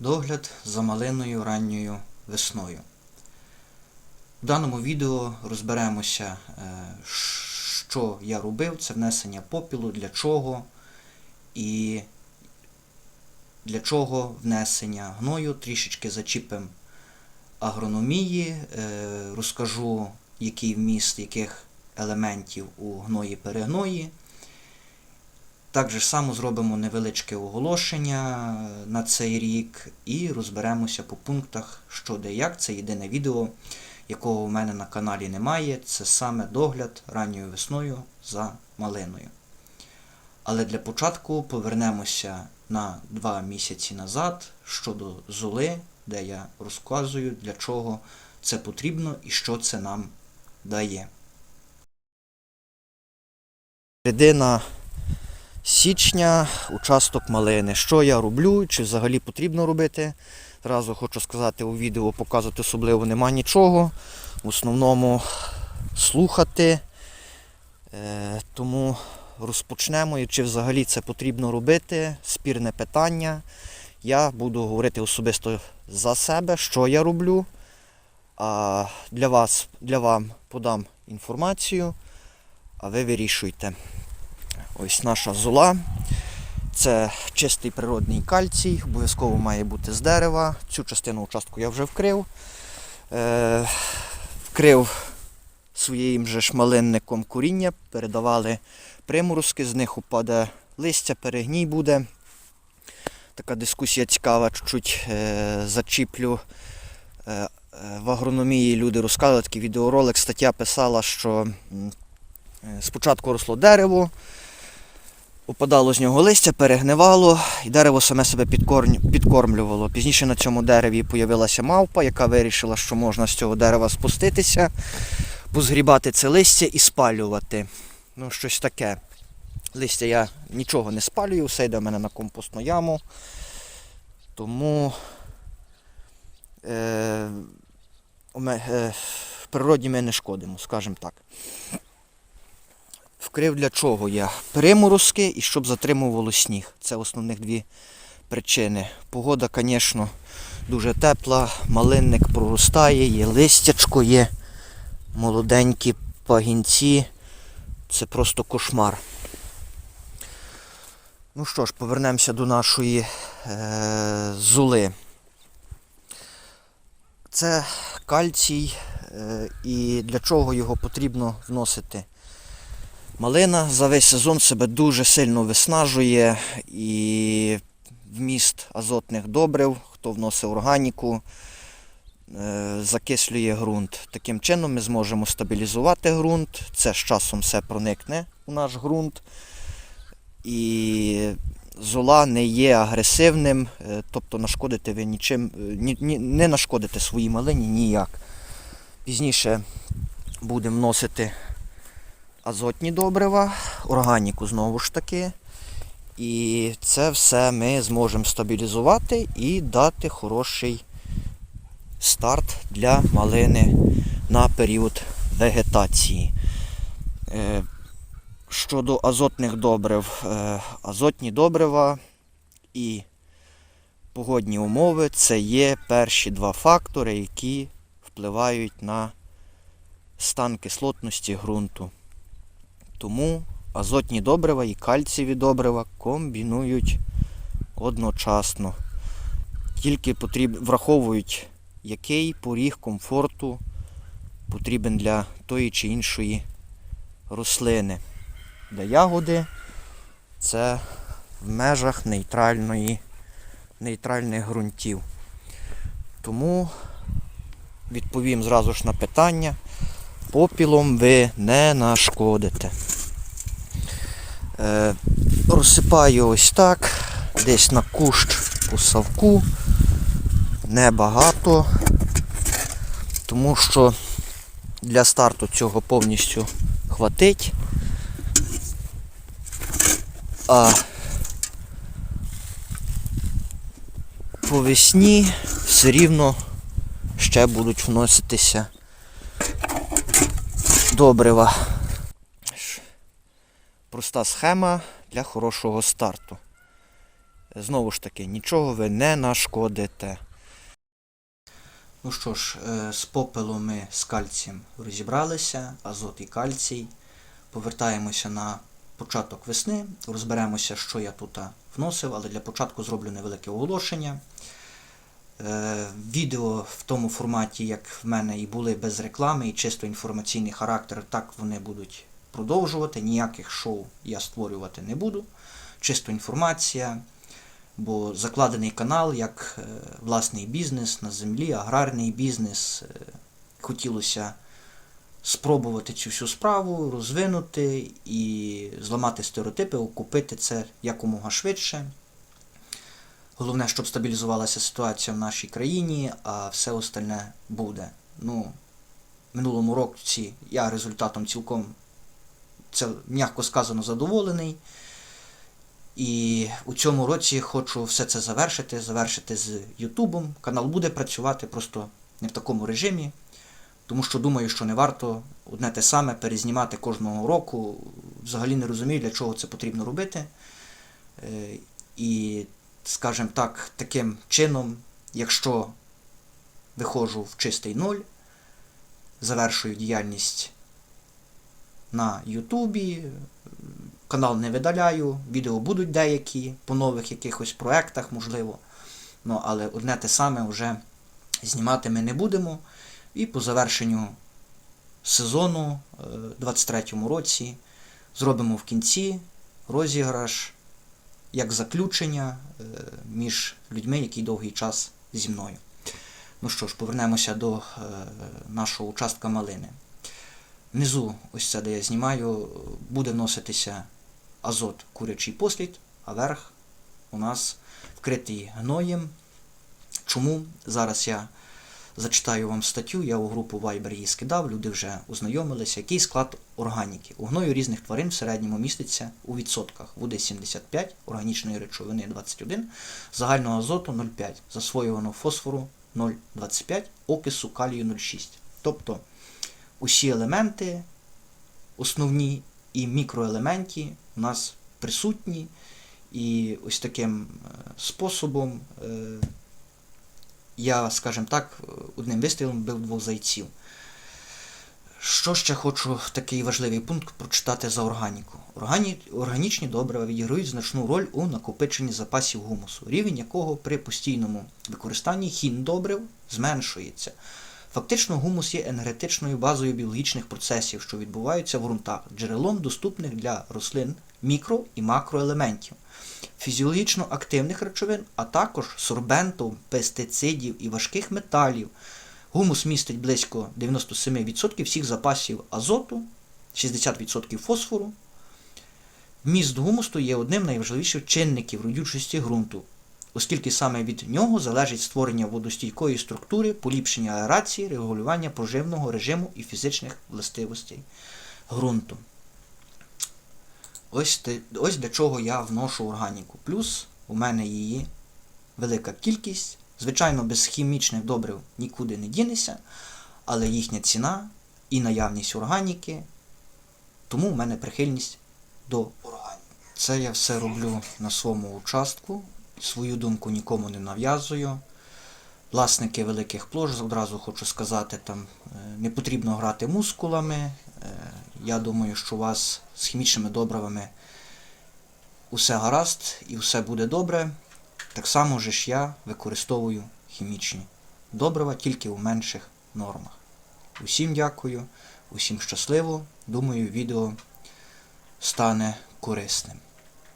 Догляд за малиною ранньою весною. В даному відео розберемося, е, що я робив, це внесення попілу, для чого і для чого внесення гною, трішечки зачіпим агрономії, е, розкажу, який вміст яких елементів у гної перегної. Так же само зробимо невеличке оголошення на цей рік і розберемося по пунктах, що де як. Це єдине відео, якого в мене на каналі немає. Це саме догляд ранньою весною за малиною. Але для початку повернемося на два місяці назад щодо золи, де я розказую, для чого це потрібно і що це нам дає. Середина січня, участок малини. Що я роблю, чи взагалі потрібно робити? Зразу хочу сказати, у відео показувати особливо нема нічого. В основному слухати. Е, тому розпочнемо, і чи взагалі це потрібно робити. Спірне питання. Я буду говорити особисто за себе, що я роблю. А для вас, для вам подам інформацію, а ви вирішуйте. Ось наша зола. Це чистий природний кальцій, обов'язково має бути з дерева. Цю частину участку я вже вкрив. Е, вкрив своїм же шмалинником коріння, передавали приморозки, з них упаде листя, перегній буде. Така дискусія цікава, чуть-чуть е, зачіплю. Е, е, в агрономії люди розказували такий відеоролик, стаття писала, що е, спочатку росло дерево, Опадало з нього листя, перегнивало, і дерево саме себе підкормлювало. Пізніше на цьому дереві появилася мавпа, яка вирішила, що можна з цього дерева спуститися, позгрібати це листя і спалювати. Ну, щось таке. Листя я нічого не спалюю, все йде в мене на компостну яму. Тому е, е, в природі ми не шкодимо, скажімо так. Вкрив для чого я? Приморозки і щоб затримувало сніг. Це основних дві причини. Погода, звісно, дуже тепла, малинник проростає, є листячко, є молоденькі пагінці. Це просто кошмар. Ну що ж, повернемося до нашої е, зули. Це кальцій, е, і для чого його потрібно вносити? Малина за весь сезон себе дуже сильно виснажує і вміст азотних добрив, хто вносить органіку, е, закислює ґрунт. Таким чином ми зможемо стабілізувати ґрунт. Це з часом все проникне у наш ґрунт. І зола не є агресивним, е, тобто нашкодити ви нічим, е, ні, ні, не нашкодите своїй малині ніяк. Пізніше будемо вносити азотні добрива, органіку знову ж таки. І це все ми зможемо стабілізувати і дати хороший старт для малини на період вегетації. Е, Щодо азотних добрив, е, азотні добрива і погодні умови це є перші два фактори, які впливають на стан кислотності ґрунту. Тому азотні добрива і кальцієві добрива комбінують одночасно. Тільки потріб... враховують, який поріг комфорту потрібен для тої чи іншої рослини. Для ягоди це в межах нейтральної, нейтральних ґрунтів. Тому відповім зразу ж на питання попілом ви не нашкодите. Е, розсипаю ось так, десь на кущ по савку, небагато, тому що для старту цього повністю хватить. А по весні все рівно ще будуть вноситися добрива. Проста схема для хорошого старту. Знову ж таки, нічого ви не нашкодите. Ну що ж, е, з попелом ми з кальцієм розібралися, азот і кальцій. Повертаємося на початок весни, розберемося, що я тут вносив, але для початку зроблю невелике оголошення. Е, Відео в тому форматі, як в мене і були без реклами, і чисто інформаційний характер, так вони будуть продовжувати. Ніяких шоу я створювати не буду. Чисто інформація, бо закладений канал як е, власний бізнес на землі, аграрний бізнес. Е, Хотілося спробувати цю всю справу, розвинути і зламати стереотипи, окупити це якомога швидше. Головне, щоб стабілізувалася ситуація в нашій країні, а все остальне буде. Ну, минулому році я результатом цілком, це м'яко сказано, задоволений. І у цьому році хочу все це завершити, завершити з Ютубом. Канал буде працювати просто не в такому режимі, тому що думаю, що не варто одне те саме перезнімати кожного року. Взагалі не розумію, для чого це потрібно робити. Е, І скажімо так, таким чином, якщо виходжу в чистий ноль, завершую діяльність на Ютубі, канал не видаляю, відео будуть деякі по нових якихось проектах, можливо. Ну, але одне те саме вже знімати ми не будемо. І по завершенню сезону е, 23-му році зробимо в кінці розіграш як заключення е, між людьми, які довгий час зі мною. Ну що ж, повернемося до е, нашого участка малини. Внизу, ось це, де я знімаю, буде вноситися азот курячий послід, а верх у нас вкритий гноєм. Чому? Зараз я зачитаю вам статтю, я у групу Viber її скидав, люди вже ознайомилися, який склад органіки. У гною різних тварин в середньому міститься у відсотках води 75, органічної речовини 21, загального азоту 0,5, засвоюваного фосфору 0,25, окису калію 0,6. Тобто усі елементи, основні і мікроелементи у нас присутні, і ось таким е, способом е, я, скажімо так, одним вистрілом бив двох зайців. Що ще хочу такий важливий пункт прочитати за органіку. Органі... Органічні добрива відіграють значну роль у накопиченні запасів гумусу, рівень якого при постійному використанні хімдобрив зменшується. Фактично, гумус є енергетичною базою біологічних процесів, що відбуваються в ґрунтах, джерелом доступних для рослин мікро і макроелементів, фізіологічно активних речовин, а також сорбентом, пестицидів і важких металів. Гумус містить близько 97% всіх запасів азоту, 60% фосфору. Вміст гумусту є одним з найважливіших чинників родючості ґрунту, оскільки саме від нього залежить створення водостійкої структури, поліпшення аерації, регулювання поживного режиму і фізичних властивостей ґрунту. Ось, ось для чого я вношу органіку. Плюс у мене її велика кількість. Звичайно, без хімічних добрив нікуди не дінеся, але їхня ціна і наявність органіки, тому в мене прихильність до органіки. Це я все роблю на своєму участку, свою думку нікому не нав'язую. Власники великих площ, одразу хочу сказати, там е, не потрібно грати мускулами. Е, Я думаю, що у вас з хімічними добривами усе гаразд і все буде добре. Так само ж я використовую хімічні добрива тільки у менших нормах. Усім дякую, усім щасливо. Думаю, відео стане корисним.